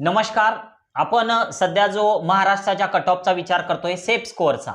नमस्कार. आपण सध्या जो महाराष्ट्राच्या कट ऑफचा विचार करतोय सेफ स्कोअरचा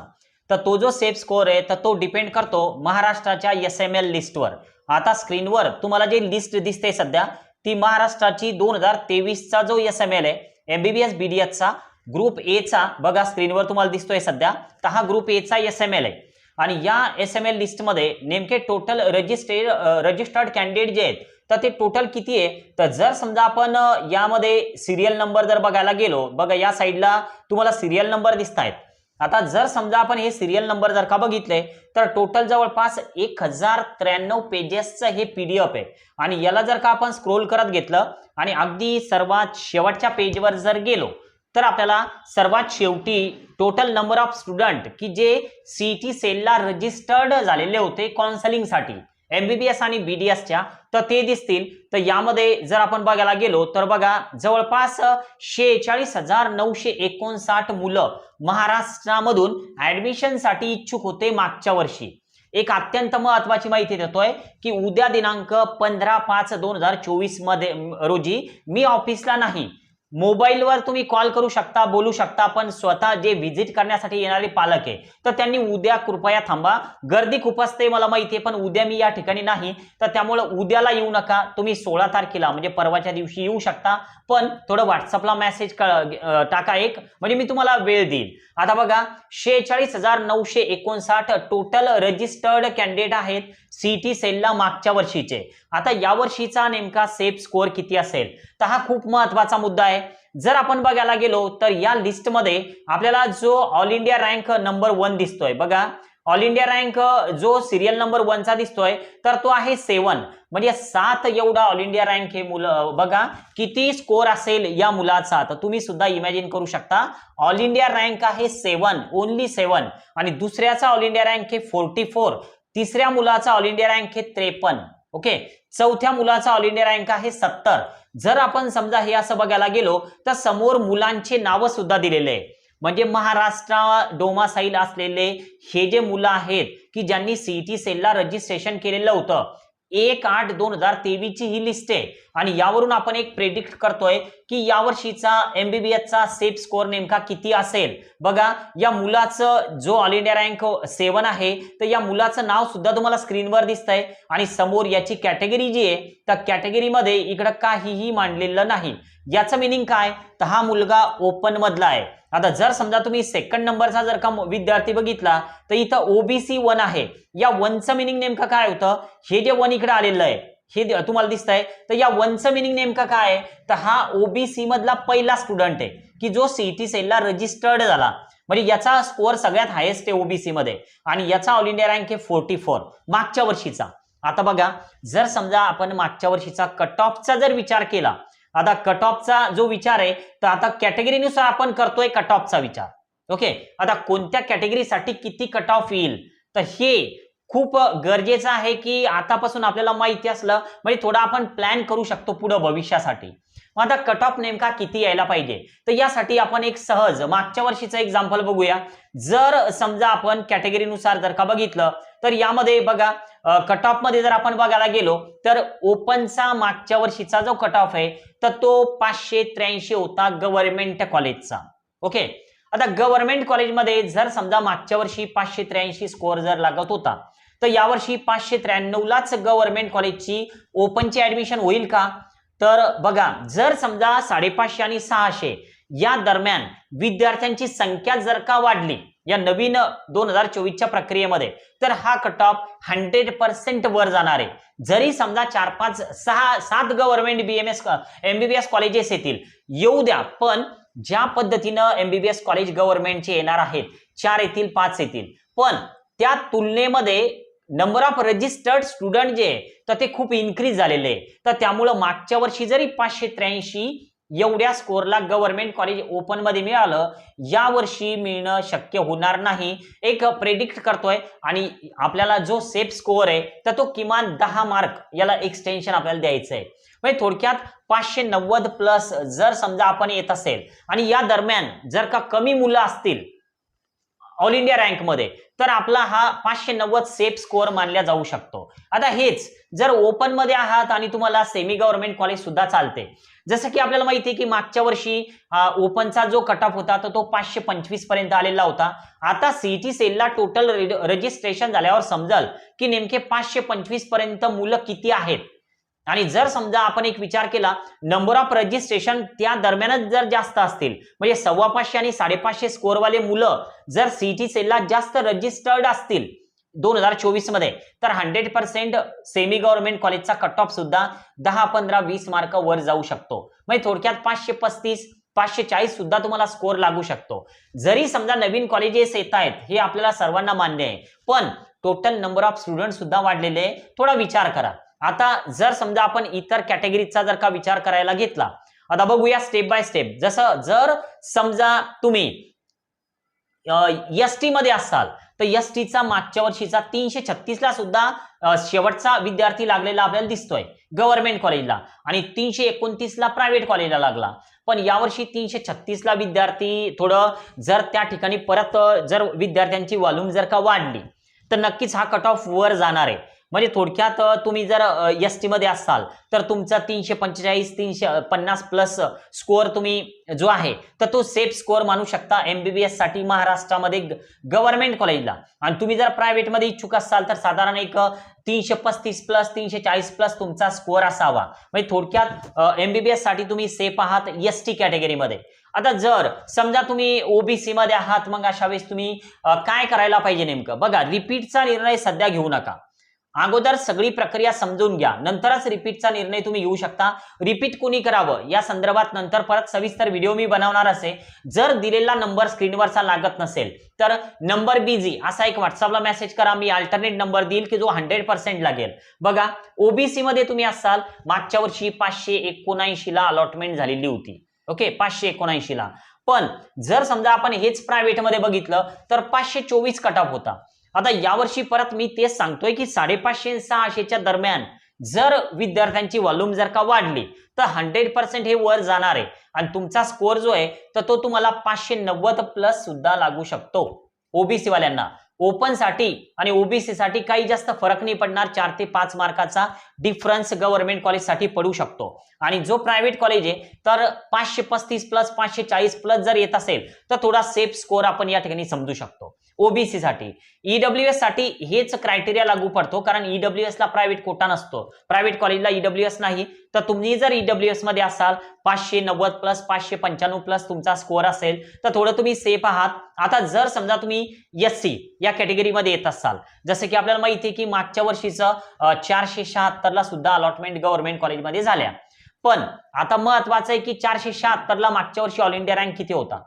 तर तो जो सेफ स्कोअर आहे तर तो डिपेंड करतो महाराष्ट्राच्या एस एम एल लिस्टवर आता स्क्रीनवर तुम्हाला जी लिस्ट दिसते सध्या ती महाराष्ट्राची दोन हजार तेवीसचा जो एस एम एल आहे एमबीबीएस बी डी एसचा ग्रुप एचा बघा स्क्रीनवर तुम्हाला दिसतोय सध्या तर हा ग्रुप एचा एस एम एल आहे. आणि या एस एम एल लिस्टमध्ये नेमके टोटल रजिस्ट्रे रजिस्टर्ड कॅन्डिडेट जे आहेत तर ते टोटल किती आहे? तर जर समजा आपण यामध्ये सिरियल नंबर जर बघायला गेलो बघा या साईडला तुम्हाला सिरियल नंबर दिसत आहेत आता जर समजा आपण हे सिरियल नंबर जर का बघितले तर टोटल जवळपास एक हजार त्र्याण्णव पेजेसचं हे पीडीएफ आहे. आणि याला जर का आपण स्क्रोल करत घेतलं आणि अगदी सर्वात शेवटच्या पेजवर जर गेलो तर आपल्याला सर्वात शेवटी टोटल नंबर ऑफ स्टुडंट की जे सीईटी सेलला रजिस्टर्ड झालेले होते काउन्सलिंगसाठी एमबीबीएस आणि बीडीएसच्या तर ते दिसतील. तर यामध्ये जर आपण बघायला गेलो तर बघा जवळपास शेहेचाळीस हजार नऊशे एकोणसाठ मुलं महाराष्ट्रामधून ऍडमिशनसाठी इच्छुक होते मागच्या वर्षी. एक अत्यंत महत्वाची माहिती देतोय की उद्या दिनांक पंधरा पाच दोन हजार चोवीसमध्ये रोजी मी ऑफिसला नाही. मोबाईलवर तुम्ही कॉल करू शकता बोलू शकता पण स्वतः जे व्हिजिट करण्यासाठी येणारे पालक आहे तर त्यांनी उद्या कृपया थांबा. गर्दी खूप असते मला माहिती आहे पण उद्या मी या ठिकाणी नाही. तर त्यामुळे उद्याला येऊ नका. तुम्ही सोळा तारखेला म्हणजे परवाच्या दिवशी येऊ शकता. पण थोडं व्हॉट्सअपला मेसेज टाका एक. म्हणजे मी तुम्हाला वेळ देईल आता बघा शेहेचाळीस हजार नऊशे एकोणसाठ टोटल रजिस्टर्ड कॅन्डिडेट आहेत सीटी सेलला मागच्या वर्षीचे. आता या वर्षीचा नेमका सेफ स्कोअर किती असेल? तर हा खूप महत्त्वाचा मुद्दा आहे. जर आपण बघायला गेलो तर या लिस्टमध्ये आपल्याला जो all India rank number one दिसतोय बघा. ऑल इंडिया रँक जो सिरियल नंबर वनचा दिसतोय तर तो आहे सेवन म्हणजे सात एवढा ऑल इंडिया रँक हे मुलं बघा किती स्कोअर असेल या मुलाचा. तर तुम्ही सुद्धा इमॅजिन करू शकता. ऑल इंडिया रँक आहे सेवन ओनली सेवन आणि दुसऱ्याचा ऑल इंडिया रँक हे फोर्टी फोर तिसऱ्या मुलाचा ऑल इंडिया रँक हे त्रेपन्न. ओके चौथ्या मुलाचा ऑल इंडिया रँक आहे सत्तर. जर आपण समजा हे असं बघायला गेलो तर समोर मुलांचे नावं सुद्धा दिलेले आहे म्हणजे महाराष्ट्र डोमासाईल असलेले हे जे मुलं आहेत की ज्यांनी सीईटी सेलला रजिस्ट्रेशन केलेलं होतं एक आठ दोन हजार तेवीसची ही लिस्ट आहे. आणि यावरून आपण एक प्रेडिक्ट करतोय की यावर्षीचा एमबीबीएसचा सेफ स्कोअर नेमका किती असेल? बघा या मुलाचं जो ऑल इंडिया रँक सेवन आहे तर या मुलाचं नाव सुद्धा तुम्हाला स्क्रीनवर दिसतंय. आणि समोर याची कॅटेगरी जी आहे त्या कॅटेगरीमध्ये इकडं काहीही मांडलेलं नाही. याचं मिनिंग काय? तर हा मुलगा ओपन मधला आहे. आता जर समजा तुम्ही सेकंड नंबरचा जर का विद्यार्थी बघितला तर इथं ओबीसी वन आहे. या वनचं मिनिंग नेमकं काय होतं? हे जे वन इकडे आलेलं आहे हे तुम्हाला दिसतंय तर या वनचं मिनिंग नेमकं काय आहे? तर हा ओबीसी मधला पहिला स्टुडंट आहे की जो सीईटी सेलला रजिस्टर्ड झाला. म्हणजे याचा स्कोअर सगळ्यात हायेस्ट आहे ओबीसी मध्ये. आणि याचा ऑल इंडिया रँक आहे फोर्टी फोर मागच्या वर्षीचा. आता बघा जर समजा आपण मागच्या वर्षीचा कट ऑफचा जर विचार केला आता कट ऑफचा जो विचार आहे तर आता कॅटेगरीनुसार आपण करतोय कट ऑफचा विचार. ओके आता कोणत्या कॅटेगरीसाठी किती कट ऑफ येईल? तर हे खूप गरजेचं आहे की आतापासून आपल्याला माहिती असलं म्हणजे थोडा आपण प्लॅन करू शकतो पुढं भविष्यासाठी. मग आता कट ऑफ नेमका किती यायला पाहिजे? तर यासाठी आपण एक सहज मागच्या वर्षीचं एक्झाम्पल बघूया. जर समजा आपण कॅटेगरीनुसार जर का बघितलं तर यामध्ये बघा कट ऑफमध्ये जर आपण बघायला गेलो तर ओपनचा मागच्या वर्षीचा जो कट ऑफ आहे तर तो पाचशे त्र्याऐंशी होता गव्हर्नमेंट कॉलेजचा ओके आता गव्हर्नमेंट कॉलेजमध्ये जर समजा मागच्या वर्षी पाचशे त्र्याऐंशी स्कोअर जर लागत होता तर यावर्षी पाचशे त्र्याण्णवलाच गव्हर्नमेंट कॉलेजची ओपनची ऍडमिशन होईल का? तर बघा जर समजा साडेपाचशे आणि सहाशे या दरम्यान विद्यार्थ्यांची संख्या जर का वाढली या नवीन दोन हजार चोवीसच्या प्रक्रियेमध्ये तर हा कट ऑफ हंड्रेड पर्सेंट वर जाणार आहे. जरी समजा चार पाच सहा सात गव्हर्नमेंट बीएमएस एमबीबीएस कॉलेजेस येतील येऊ द्या पण ज्या पद्धतीनं एमबीबीएस कॉलेज गव्हर्नमेंटचे येणार आहेत चार येतील पाच येतील. पण त्या तुलनेमध्ये नंबर ऑफ रजिस्टर्ड स्टुडंट जे आहे, तर ते खूप इन्क्रीज झालेले आहे. तर त्यामुळं मागच्या वर्षी जरी पाचशे त्र्याऐंशी एवढ्या स्कोअरला गव्हर्नमेंट कॉलेज ओपनमध्ये मिळालं यावर्षी मिळणं शक्य होणार नाही. एक प्रेडिक्ट करतोय आणि आपल्याला जो सेफ स्कोअर आहे तर तो किमान दहा मार्क याला एक्सटेन्शन आपल्याला द्यायचं आहे म्हणजे थोडक्यात पाचशे नव्वद प्लस जर समजा आपण येत असेल आणि या दरम्यान जर का कमी मुलं असतील ऑल इंडिया रँकमध्ये तर आपला हा पाचशे नव्वद सेफ स्कोअर मानला जाऊ शकतो. आता हेच जर ओपनमध्ये आहात आणि तुम्हाला सेमी गव्हर्नमेंट कॉलेज सुद्धा चालते जसं की आपल्याला माहिती आहे की मागच्या वर्षी ओपनचा जो कट ऑफ होता तर तो पाचशे पंचवीसपर्यंत आलेला होता. आता सीईटी सेलला टोटल रजिस्ट्रेशन झाल्यावर समजाल की नेमके पाचशे पंचवीसपर्यंत मुलं किती आहेत? आणि जर समजा आपण एक विचार केला नंबर ऑफ रजिस्ट्रेशन त्या दरम्यानच जर जास्त असतील म्हणजे सव्वा पाचशे आणि साडेपाचशे स्कोअरवाले मुलं जर सीईटी सेलला जास्त रजिस्टर्ड असतील दोन हजार चोवीसमध्ये तर हंड्रेड पर्सेंट सेमी गव्हर्नमेंट कॉलेजचा कट ऑफ सुद्धा दहा पंधरा वीस मार्क वर जाऊ शकतो. म्हणजे थोडक्यात पाचशे पस्तीस पाचशे चाळीस सुद्धा तुम्हाला स्कोअर लागू शकतो. जरी समजा नवीन कॉलेजेस येत आहेत हे आपल्याला सर्वांना मान्य आहे पण टोटल नंबर ऑफ स्टुडंट सुद्धा वाढलेले आहे. थोडा विचार करा. आता जर समजा आपण इतर कॅटेगरीचा जर का विचार करायला घेतला आता बघूया स्टेप बाय स्टेप जसं जर समजा तुम्ही एस टी मध्ये असाल तर एस टीचा मागच्या वर्षीचा तीनशे छत्तीसला सुद्धा शेवटचा विद्यार्थी लागलेला आपल्याला दिसतोय गव्हर्नमेंट कॉलेजला आणि तीनशे एकोणतीसला प्रायव्हेट कॉलेजला लागला. पण यावर्षी तीनशे छत्तीसला विद्यार्थी थोडं जर त्या ठिकाणी परत जर विद्यार्थ्यांची वॉल्यूम जर का वाढली तर नक्कीच हा कट ऑफ वर जाणार आहे. म्हणजे थोडक्यात तुम्ही जर एसमध्ये असाल तर तुमचा तीनशे पंचेचाळीस तीनशे पन्नास प्लस स्कोअर तुम्ही जो आहे तर तो सेफ स्कोअर मानू शकता एमबीबीएससाठी महाराष्ट्रामध्ये गव्हर्नमेंट कॉलेजला. आणि तुम्ही जर प्रायव्हेटमध्ये इच्छुक असाल तर साधारण एक तीनशे पस्तीस प्लस तीनशे चाळीस प्लस तुमचा स्कोअर असावा. म्हणजे थोडक्यात एमबीबीएससाठी तुम्ही सेफ आहात एस टी कॅटेगरीमध्ये. आता जर समजा तुम्ही ओबीसी मध्ये आहात मग अशा वेळेस तुम्ही काय करायला पाहिजे नेमकं? बघा रिपीटचा निर्णय सध्या घेऊ नका. अगोदर सगळी प्रक्रिया समजून घ्या. नंतरच रिपीटचा निर्णय तुम्ही घेऊ शकता. रिपीट कोणी करावं? या संदर्भात नंतर परत सविस्तर व्हिडिओ मी बनवणार असे. जर दिलेला नंबर स्क्रीनवरचा लागत नसेल तर नंबर बिझी असा एक व्हॉट्सअपला मेसेज करा. मी अल्टरनेट नंबर देईल की जो हंड्रेड पर्सेंट लागेल. बघा ओबीसी मध्ये तुम्ही असाल मागच्या वर्षी पाचशे एकोणऐंशी ला अलॉटमेंट झालेली होती. ओके पाचशे एकोणऐंशी ला पण जर समजा आपण हेच प्रायव्हेटमध्ये बघितलं तर पाचशे चोवीस कट ऑफ होता. आता यावर्षी परत मी तेच सांगतोय की साडेपाचशे सहाशेच्या दरम्यान जर विद्यार्थ्यांची व्हॉल्यूम जर का वाढली तर हंड्रेड पर्सेंट हे वर जाणार आहे. आणि तुमचा स्कोअर जो आहे तर तो तुम्हाला पाचशे नव्वद प्लस सुद्धा लागू शकतो. ओबीसी वाल्यांना. ओपनसाठी आणि ओबीसी साठी काही जास्त फरक नाही पडणार. चार ते पाच मार्काचा डिफरन्स गव्हर्नमेंट कॉलेजसाठी पडू शकतो. आणि जो प्रायव्हेट कॉलेज आहे तर पाचशे पस्तीस प्लस पाचशे चाळीस प्लस जर येत असेल तर थोडा सेफ स्कोअर आपण या ठिकाणी समजू शकतो. ओबीसी साठी. ईडब्ल्यू एससाठी हेच क्रायटेरिया लागू पडतो कारण ईडब्ल्यू एस ला प्रायव्हेट कोटा नसतो. प्रायव्हेट कॉलेजला ईडब्ल्यू एस नाही. तर तुम्ही जर ईडब्ल्यू एसमध्ये असाल पाचशे नव्वद प्लस पाचशे पंच्याण्णव प्लस तुमचा स्कोअर असेल तर थोडं तुम्ही सेफ आहात. आता जर समजा तुम्ही एस सी या कॅटेगरीमध्ये येत असाल जसं की आपल्याला माहिती आहे की मागच्या वर्षीचं चारशे शहात्तरला सुद्धा अलॉटमेंट गव्हर्नमेंट कॉलेजमध्ये झाल्या. पण आता महत्वाचं आहे की चारशे शहात्तरला मागच्या वर्षी ऑल इंडिया रँक किती होता?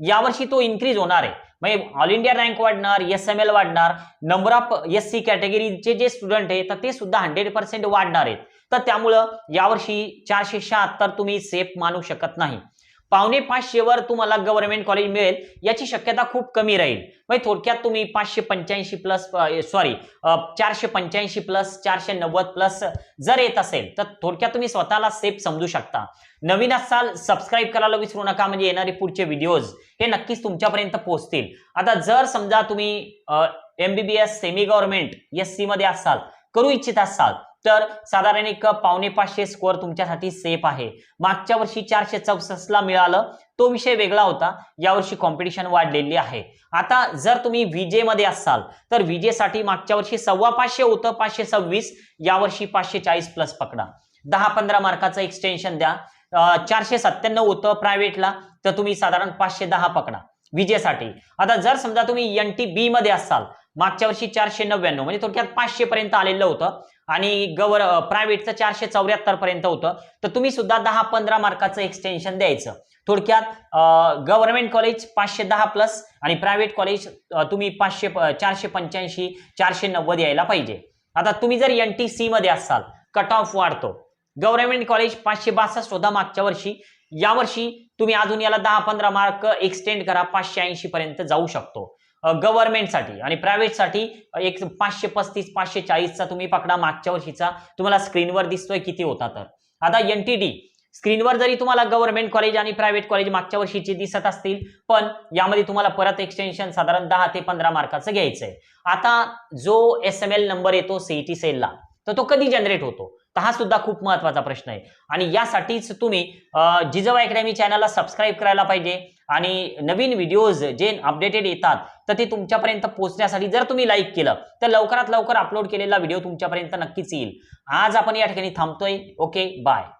यावर्षी तो इन्क्रीज होणार आहे. म्हणजे ऑल इंडिया रँक वाढणार एस एम एल वाढणार नंबर ऑफ एस सी कॅटेगरीचे जे स्टुडंट आहे तर ते सुद्धा हंड्रेड पर्सेंट वाढणार आहेत. तर त्यामुळं यावर्षी चारशे शहात्तर तुम्ही सेफ मानू शकत नाही. पावणे पाचशेवर तुम्हाला गव्हर्नमेंट कॉलेज मिळेल. याची शक्यता खूप कमी राहील. म्हणजे थोडक्यात तुम्ही पाचशे पंच्याऐंशी प्लस सॉरी चारशे पंच्याऐंशी प्लस चारशे नव्वद प्लस जर येत असेल तर थोडक्यात तुम्ही स्वतःला सेफ समजू शकता. नवीन असाल सबस्क्राईब करायला विसरू नका म्हणजे येणारे पुढचे व्हिडिओज हे नक्कीच तुमच्यापर्यंत पोहोचतील. आता जर समजा तुम्ही MBBS semi government S C मध्ये असाल करू इच्छित असाल तर साधारण एक पावणे पाचशे स्कोअर तुमच्यासाठी सेफ आहे. मागच्या वर्षी चारशे चौसष्टला मिळालं. तो विषय वेगळा होता. यावर्षी कॉम्पिटिशन वाढलेली आहे. आता जर तुम्ही विजे मध्ये असाल तर विजेसाठी मागच्या वर्षी सव्वा पाचशे होतं पाचशे सव्वीस. यावर्षी पाचशे चाळीस प्लस पकडा. दहा पंधरा मार्काचं एक्सटेन्शन द्या. चारशे सत्त्याण्णव होतं प्रायव्हेटला तर तुम्ही साधारण पाचशे दहा पकडा विजेसाठी आता जर समजा तुम्ही एन टी बी मध्ये असाल मागच्या वर्षी चारशे नव्याण्णव म्हणजे थोडक्यात पाचशे पर्यंत आलेलं होतं. आणि गव्हर प्रायव्हेटचं चारशे चौऱ्याहत्तर पर्यंत होतं. तर तुम्ही सुद्धा दहा पंधरा मार्काचं एक्सटेन्शन द्यायचं. थोडक्यात गव्हर्नमेंट कॉलेज पाचशे दहा प्लस आणि प्रायव्हेट कॉलेज तुम्ही पाचशे चारशे पंच्याऐंशी चारशे नव्वद यायला पाहिजे. आता तुम्ही जर एन टी सी मध्ये असाल कट ऑफ वाढतो. गव्हर्नमेंट कॉलेज पाचशे बासष्ट होता मागच्या वर्षी. यावर्षी तुम्ही अजून याला दहा पंधरा मार्क एक्सटेंड करा पाचशे ऐंशी पर्यंत जाऊ शकतो. गव्हर्नमेंटसाठी आणि प्रायव्हेटसाठी एक पाचशे पस्तीस पाचशे चाळीसचा तुम्ही पकडा मागच्या वर्षीचा. तुम्हाला स्क्रीनवर दिसतोय किती होता तर. आता एन टी डी स्क्रीनवर जरी तुम्हाला गव्हर्नमेंट कॉलेज आणि प्रायव्हेट कॉलेज मागच्या वर्षीचे दिसत असतील पण यामध्ये तुम्हाला परत एक्सटेन्शन साधारण दहा ते पंधरा मार्काचं घ्यायचंय. आता जो एस एम एल नंबर येतो सीईटी सेलला तर तो कधी जनरेट होतो? तर हा सुद्धा खूप महत्त्वाचा प्रश्न आहे. आणि यासाठीच तुम्ही जिजवा अकॅडमी चॅनलला सबस्क्राईब करायला पाहिजे. आणि नवीन व्हिडिओज जे अपडेटेड येतात तर ते तुमच्यापर्यंत पोहोचण्यासाठी जर तुम्ही लाईक केलं तर लवकरात लवकर अपलोड केलेला व्हिडिओ तुमच्यापर्यंत नक्कीच येईल. आज आपण या ठिकाणी थांबतोय. Okay bye